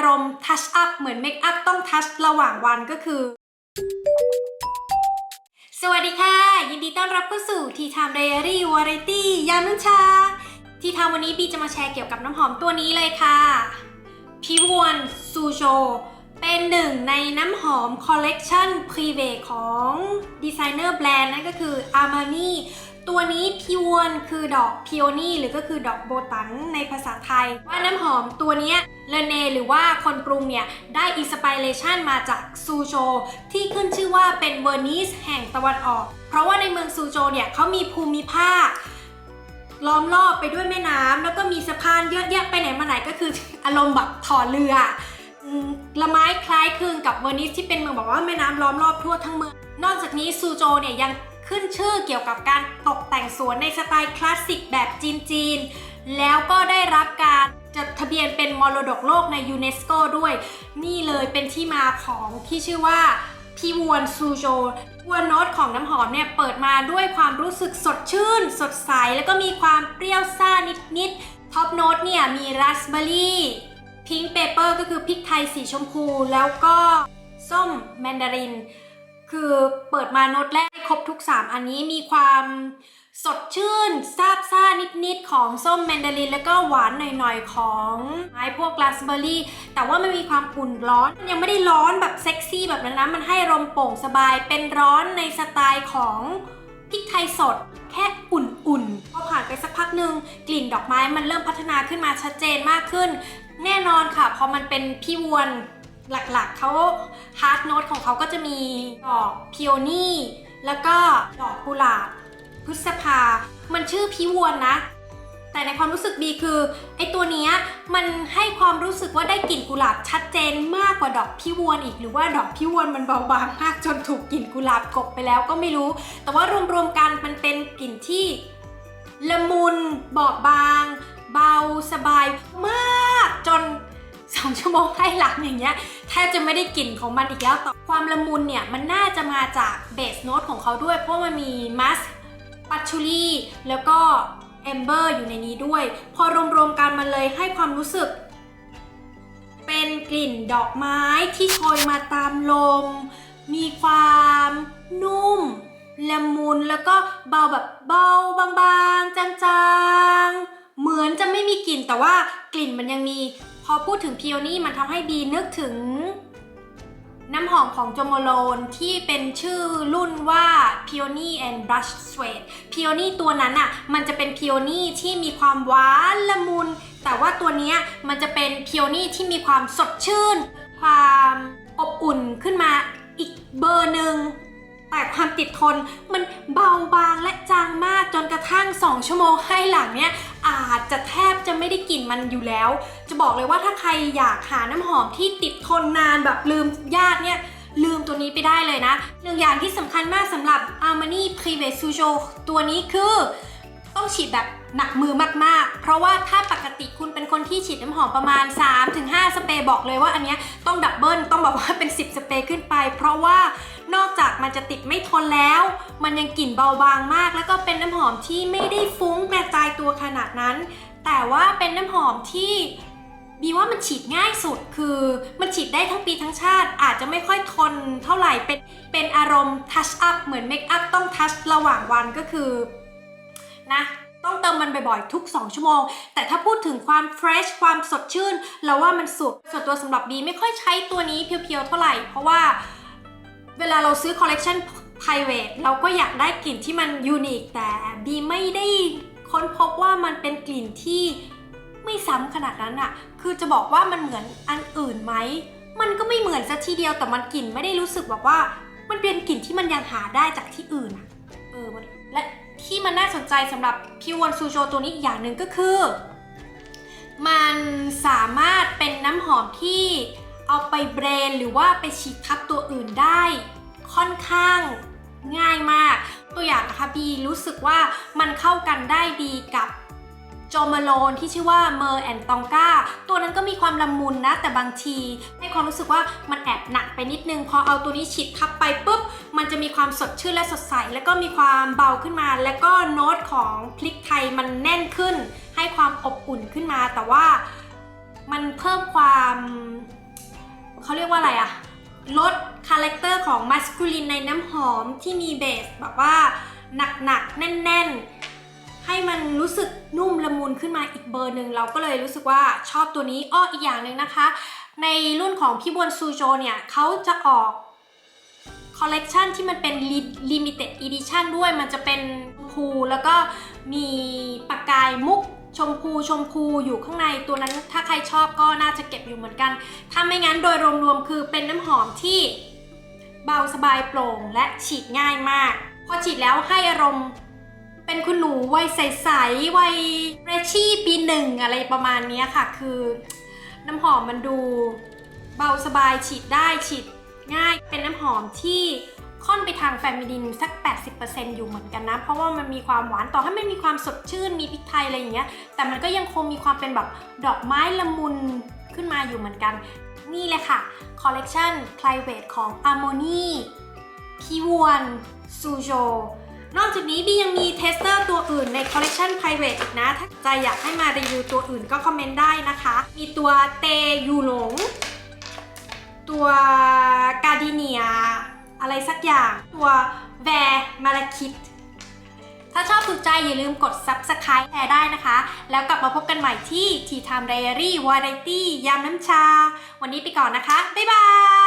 ารมณ์ทัชอัพเหมือนเมคอัพต้องทัชระหว่างวันก็คือ สวัสดีค่ะ ยินดีต้อนรับเข้าสู่ทีไทม์ไดอารี่วาไรตี้ยามนุ่นชาทีไทม์วันนี้บีจะมาแชร์เกี่ยวกับน้ำหอมตัวนี้เลยค่ะ พิวนซูโจเป็นหนึ่งในน้ำหอมคอลเลกชันพรีเวของดีไซเนอร์แบรนด์นั่นก็คือ Armani ตัวนี้พิวนคือดอกพิโอนีหรือก็คือดอกโบตันในภาษาไทย ว่าน้ำหอมตัวนี้เลเนหรือว่าคนปรุงเนี่ย ได้อินสปิเรชันมาจากซูโจ ที่ขึ้นชื่อว่าเป็นเวอร์นิสแห่งตะวันออก เพราะว่าในเมืองซูโจเนี่ยเขามีภูมิภาคล้อมรอบไปด้วยแม่น้ำแล้วก็มีสะพานเยอะแยะไปไหนมาไหนก็คืออารมณ์แบบถอเรือละไม้คล้ายคลึงกับเวอร์นิสที่เป็นเมืองบอกว่าแม่น้ำล้อมรอบทั่วทั้งเมือง นอกจากนี้ซูโจเนี่ยยัง ขึ้นชื่อเกี่ยวกับการตกแต่งสวนในสไตล์คลาสสิกแบบจีนๆ แล้วก็ได้รับการจดทะเบียนเป็นมรดกโลกในยูเนสโกด้วย นี่เลยเป็นที่มาของที่ชื่อว่าพี่ววนซูโจวนโนตของน้ำหอมเนี่ยเปิดมาด้วยความรู้สึกสดชื่น สดใส แล้วก็มีความเปรี้ยวซ่านิดๆท็อปโน้ตเนี่ยมีราสเบอร์รี่พิงค์เปเปอร์ก็คือพริกไทยสีชมพู แล้วก็ส้มแมนดาริน คือเปิดมาโน้ตแรก ครบทุก 3 อันนี้มีความสดชื่นซาบซ่านิดๆ ของส้มแมนดาริน แล้วก็หวานหน่อยๆ ของไม้พวกราสเบอร์รี่ แต่ว่ามันมีความอุ่นร้อนมันยังไม่ได้ร้อนแบบเซ็กซี่แบบนั้นนะ มันให้ลมโป่งสบายเป็นร้อนในสไตล์ของพริกไทยสดแค่อุ่นๆ พอผ่านไปสักพักหนึ่งกลิ่นดอกไม้มันเริ่มพัฒนาขึ้นมาชัดเจนมากขึ้น แน่นอนค่ะ พอมันเป็นพี่ววนหลักๆเขาฮาร์ดโน้ตของเขาก็จะมีดอกพิโอนี แล้วก็ดอกกุหลาบพฤษภา มันชื่อพิววนนะ แต่ในความรู้สึกดีคือไอตัวนี้มันให้ความรู้สึกว่าได้กลิ่นกุหลาบชัดเจนมากกว่าดอกพิววนอีก หรือว่าดอกพิววนมันเบาบางมากจนถูกกลิ่นกุหลาบกบไปแล้วก็ไม่รู้ แต่ว่ารวมๆกันมันเป็นกลิ่นที่ละมุนบอบบาง เบาสบายมากจน 2ชั่วโมงให้หลังอย่างเงี้ยแทบจะไม่ได้กลิ่นของมันอีกแล้วต่อความละมุนเนี่ยมันน่าจะมาจากเบสโน้ตของเขาด้วย เพราะมันมีมัสปัชชูรี่แล้วก็แอมเบอร์อยู่ในนี้ด้วย พอรวมๆกันมันเลยให้ความรู้สึก เป็นกลิ่นดอกไม้ที่โชยมาตามลม มีความนุ่มละมุนแล้วก็เบาแบบเบาบางๆ จางๆ เหมือนจะไม่มีกลิ่นแต่ว่ากลิ่นมันยังมี อพูดถึงพิโอนี่มันทำให้บีนึกถึง น้ำหอมของโจโมโลนที่เป็นชื่อรุ่นว่า Peony and Brush Suede Peony ตัวนั้นอะ่ะมันจะเป็น Peony ที่มีความหวานละมุน แต่ว่าตัวนี้มันจะเป็น Peony ที่มีความสดชื่น ความอบอุ่นขึ้นมาอีกเบอร์หนึ่ง แต่ความติดทนมันเบาบางและจางมากจนกระทั่ง 2 ชั่วโมงให้หลังเนี่ยอาจจะแทบจะไม่ได้กลิ่นมันอยู่แล้ว จะบอกเลยว่าถ้าใครอยากหาน้ำหอมที่ติดทนนานแบบลืมญาติเนี่ยลืมตัวนี้ไปได้เลยนะหนึ่งอย่างที่สำคัญมากสำหรับ Armani p r i v e s u j o ตัวนี้คือ ต้องฉีดแบบหนักมือมากๆ เพราะว่าถ้าปกติคุณเป็นคนที่ฉีดน้ำหอมประมาณ 3-5 สเปรย์บอกเลยว่าอันเนี้ยต้องดับเบิลต้องแบบว่าเป็น 10 สเปรย์ขึ้นไป เพราะว่านอกจากมันจะติดไม่ทนแล้ว มันยังกลิ่นเบาบางมาก แล้วก็เป็นน้ำหอมที่ไม่ได้ฟุ้งกระจายตัวขนาดนั้น แต่ว่าเป็นน้ำหอมที่บีว่ามันฉีดง่ายสุดคือมันฉีดได้ทั้งปีทั้งชาติ อาจจะไม่ค่อยทนเท่าไหร่เป็นเป็นอารมณ์ทัชอัพเหมือนเมคอัพต้องทัชระหว่างวันก็คือ นะ ต้องเติมมันบ่อยๆ ทุก 2 ชั่วโมง แต่ถ้าพูดถึงความเฟรชความสดชื่น เราว่ามันสุดส่วนตัวสำหรับบีไม่ค่อยใช้ตัวนี้เพียวๆ เท่าไหร่ เพราะว่าเวลาเราซื้อคอลเล t ชัน private เราก็อยากได้กลิ่นที่มันยูนิคแต่บีไม่ได้ค้นพบว่ามันเป็นกลิ่นที่ไม่ซ้ำขนาดนั้นอะคือจะบอกว่ามันเหมือนอันอื่นไหม มันก็ไม่เหมือนซะทีเดียวแต่มันกลิ่นไม่ได้รู้สึกแบบว่า มันเป็นกลิ่นที่มันยังหาได้จากที่อื่นอะเออและ ที่มันน่าสนใจสำหรับพิวอนซูโจตัวนี้อีกอย่างหนึ่งก็คือ มันสามารถเป็นน้ำหอมที่เอาไปเบรนหรือว่าไปฉีดทับตัวอื่นได้ค่อนข้างง่ายมาก ตัวอย่างนะคะบีรู้สึกว่ามันเข้ากันได้ดีกับ โจมาโลนที่ชื่อว่าเมอร์แอนตองกาตัวนั้นก็มีความละมุนนะ แต่บางทีให้ความรู้สึกว่ามันแอบหนักไปนิดนึง พอเอาตัวนี้ฉีดทับไปปุ๊บ มันจะมีความสดชื่นและสดใส แล้วก็มีความเบาขึ้นมา แล้วก็โน้ตของพริกไทยมันแน่นขึ้น ให้ความอบอุ่นขึ้นมา แต่ว่ามันเพิ่มความเขาเรียกว่าอะไรอะลดคาแรคเตอร์ของมัสคูลินในน้ำหอมที่มีเบสแบบว่าหนักๆ แน่น ๆ ให้มันรู้สึกนุ่ม นขึ้นมาอีกเบอร์หนึ่งเราก็เลยรู้สึกว่าชอบตัวนี้อ้ออีกอย่างหนึ่งนะคะ ในรุ่นของพี่บวนซูโจเนี่ยเขาจะออกคอลเลกชันที่มันเป็น limited edition ด้วยมันจะเป็นชมพูแล้วก็มีปากกายมุกชมพูชมพูอยู่ข้างในตัวนั้นถ้าใครชอบก็น่าจะเก็บอยู่เหมือนกัน ถ้าไม่งั้นโดยรวมๆคือเป็นน้ำหอมที่เบาสบายโปร่งและฉีดง่ายมาก พอฉีดแล้วให้อารมณ์ เป็นคุณหนูวัยใสๆวัยเรชี่ปีหนึ่งอะไรประมาณนี้ค่ะ คือ น้ำหอมมันดูเบาสบายฉีดได้ฉีดง่ายเป็นน้ำหอมที่ค่อนไปทางแฟมิลินสัก 80%อยู่เหมือนกันนะ เพราะว่ามันมีความหวานต่อให้มันมีความสดชื่นมีพริกไทยอะไรอย่างเงี้ย แต่มันก็ยังคงมีความเป็นแบบดอกไม้ละมุนขึ้นมาอยู่เหมือนกัน นี่เลยค่ะ คอลเลกชัน Private ของ Harmony พีวอนซูโจ นอกจากนี้บียังมีเทสเตอร์ตัวอื่นในคอลเลกชัน private อีกนะ ถ้าใจอยากให้มารีวิวตัวอื่นก็คอมเมนต์ได้นะคะ มีตัวเตยูหลง ตัวกาดิเนีย อะไรสักอย่าง ตัวแวร์มาราคิดถ้าชอบถูกใจอย่าลืมกด subscribe แชร์ได้นะคะ แล้วกลับมาพบกันใหม่ที่ Tea Time Diary Variety ยามน้ำชา วันนี้ไปก่อนนะคะ บ๊ายบาย